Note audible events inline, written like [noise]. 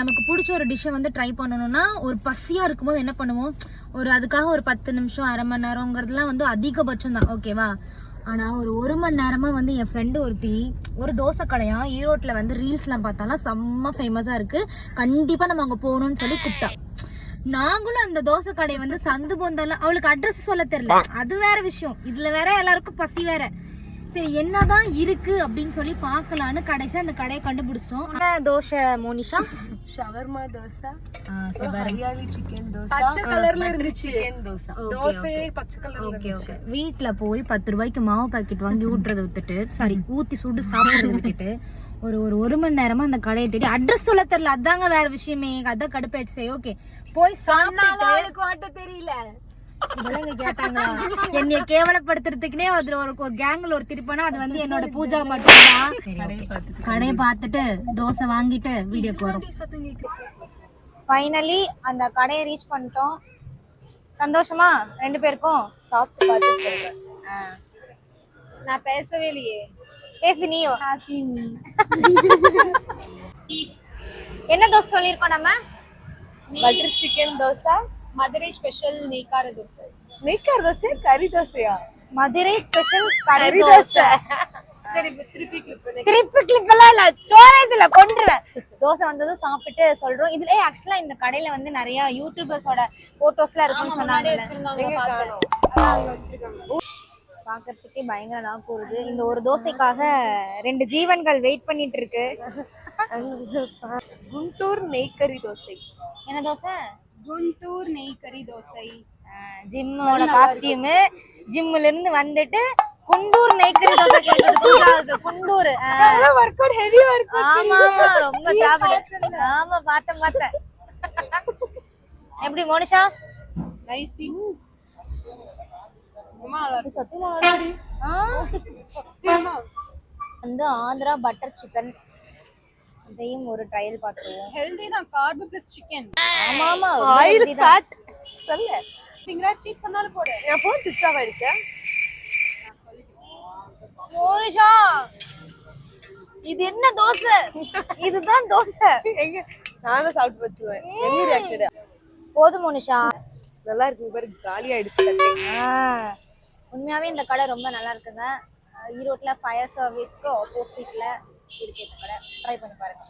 நமக்கு பிடிச்ச ஒரு டிஷ்ஷை வந்து ட்ரை பண்ணணும்னா ஒரு பசியாக இருக்கும்போது என்ன பண்ணுவோம்? ஒரு அதுக்காக ஒரு பத்து நிமிஷம் அரை மணி நேரங்கிறதுலாம் வந்து அதிகபட்சம் தான் ஓகேவா ஆனால் ஒரு ஒரு மணி நேரமாக வந்து என் ஃப்ரெண்டு ஒருத்தி ஒரு தோசை கடையா ஈரோட்டில் வந்து ரீல்ஸ்லாம் பார்த்தாலாம் செம்ம ஃபேமஸாக இருக்குது கண்டிப்பாக நம்ம அங்கே போகணும்னு சொல்லி கூப்பிட்டா. நாங்களும் அந்த தோசை கடையை வந்து சந்து பொந்தெல்லாம் அவளுக்கு அட்ரஸ் சொல்ல தெரியல. அது வேற விஷயம். இதுல வேற எல்லாருக்கும் பசி வேற. சரி என்னதான் இருக்கு அப்படின்னு சொல்லி பார்க்கலான்னு கடைசி அந்த கடையை கண்டுபிடிச்சிட்டோம். என்ன தோசை மோனிஷா? ஷவர்மா தோசை. ஹரியாலி சிக்கன் தோசை. பச்சை கலர்ல இருந்துச்சு. சிக்கன் தோசை தோசையே பச்சை கலர்ல ஓகே ஓகே. வீட்ல போய் பத்து ரூபாய்க்கு மாவு பாக்கெட் வாங்கி ஊட்டுறதை விட்டுட்டு சாரி ஊத்தி சுட்டு சாப்பிடுறதை விட்டுட்டு ஒரு ஒரு ஒரு மணி நேரமா அந்த கடையை தேடி அட்ரஸ் சொல்ல தெரியல. அதாங்க வேற விஷயமே. அதான் கடுப்பாயிடுச்சு. ஓகே. போய் சாப்பிட்டு தெரியல. இங்க கேட்டாங்களா? என்னைய கேவலப்படுத்துறதுக்குனே அதுல ஒரு ஒரு கேங்ல ஒரு திருப்பானா அது வந்து என்னோட பூஜா மட்டும்தான். கடையை பார்த்துட்டு தோசை வாங்கிட்டு வீடியோக்கு வரும். ஃபைனலி அந்த கடையை ரீச் பண்ணிட்டோம். சந்தோஷமா? ரெண்டு பேருக்கும்? சாப்பிட்டு பார்த்துட்டு நான் பேசவே இல்லையே. பேசு நீயோ. [laughs] என்ன தோசை சொல்லியிருக்கோம் நம்ம? Butter chicken dosa. Madurai special நெய்க்கார dosa நெய்க்கார தோசை கறி தோசையா மதுரை ஸ்பெஷல் கறி தோசை சரி திருப்பி கிளிப் திருப்பி கிளிப் எல்லாம் இல்ல ஸ்டோரேஜ்ல கொண்டுருவேன். தோசை வந்ததும் சாப்பிட்டு சொல்றோம். இதுல ஆக்சுவலா இந்த கடையில வந்து நிறைய யூடியூபர்ஸோட போட்டோஸ்லாம் இருக்குன்னு சொன்னாங்க பாக்கிறதுக்கே பயங்கர நாக்கு வருது இந்த ஒரு தோசைக்காக ரெண்டு ஜீவன்கள் வெயிட் பண்ணிட்டு இருக்கு. குண்டூர் நெய்க்கறி தோசை. என்ன தோசை? குண்டூர் நெய்க்கறி தோசை. ஜிம்மோட காஸ்டியூம் ஜிம்ல இருந்து வந்துட்டு குண்டூர் நெய்க்கறி தோசை கேக்குது. Guntur. Work out heavy work ஆமா ஆமா ரொம்ப சாப்பிடு. ஆமா பார்த்தேன் பார்த்தேன் எப்படி மோனிஷா? Nice tea. வந்து ஆந்திரா பட்டர் சிக்கன் அதையும் ஒரு ட்ரையல் பார்த்துருவோம். ஹெல்தி தான் கார்பு பிளஸ் சிக்கன் ஆமா ஆமா ஆயில் ஃபேட் சொல்லு. நீங்களா சீட் பண்ணாலும் போடு. என் ஃபோன் சுவிட்ச் ஆஃப் ஆயிடுச்சா. மோனிஷா இது என்ன தோசை? இதுதான் தோசை. எங்க? நானும் சாப்பிட்டு வச்சிருவேன். எங்க ரியாக்டட் போதும் மோனிஷா. நல்லா இருக்கு பாரு காலி ஆயிடுச்சு உண்மையாவே இந்த கடை ரொம்ப நல்லா இருக்குங்க. ஈரோட்ல ஃபயர் சர்வீஸ்க்கு ஆப்போசிட்ல இருக்கு இந்த கடை ட்ரை பண்ணி பாருங்க.